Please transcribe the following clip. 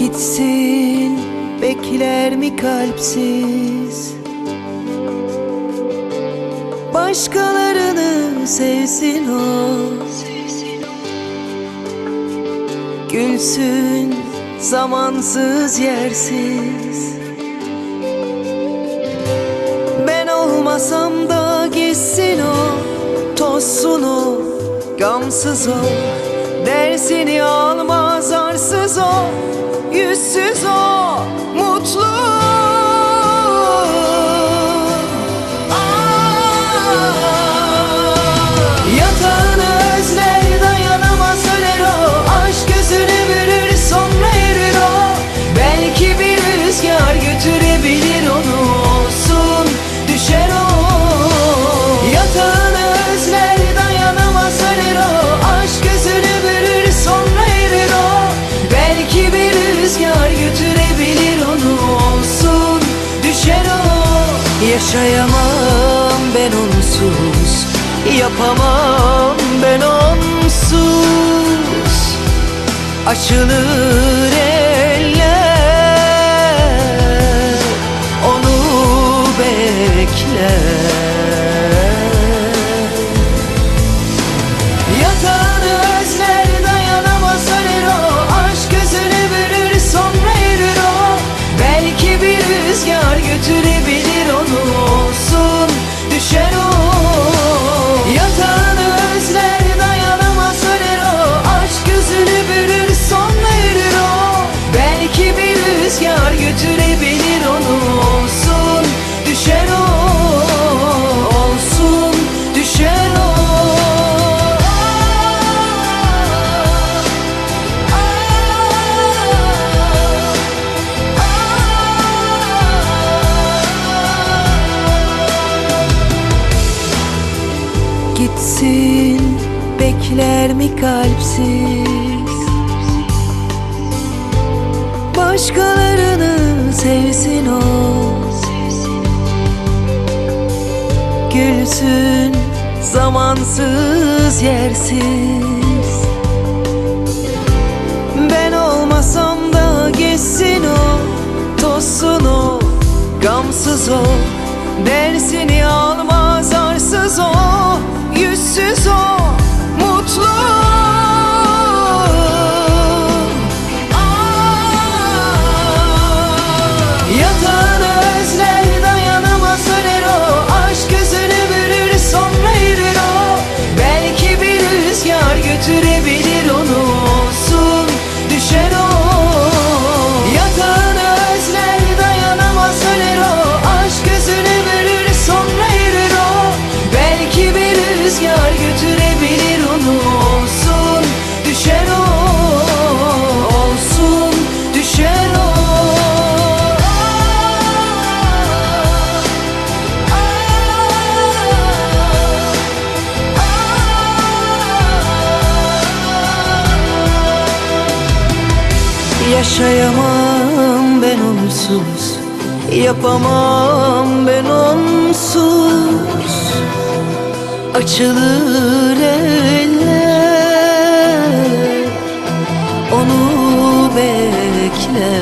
Gitsin bekler mi kalpsiz? Başkalarını sevsin o. Gülsün zamansız yersiz. Ben olmasam da gitsin o Tozsun o Gamsız o Dersini almaz arsız o Yüzsüz o Mutlu Yatağını Yaşayamam ben onsuz Yapamam ben onsuz. Açılır Gitsin bekler mi kalpsiz? Başkalarını sevsin o. Gülsün zamansız yersiz. Ben olmasam da geçsin o Tozsun o Gamsız o. Dersini almaz hicret Yaşayamam ben onsuz Yapamam ben onsuz. Açılır eller Onu bekler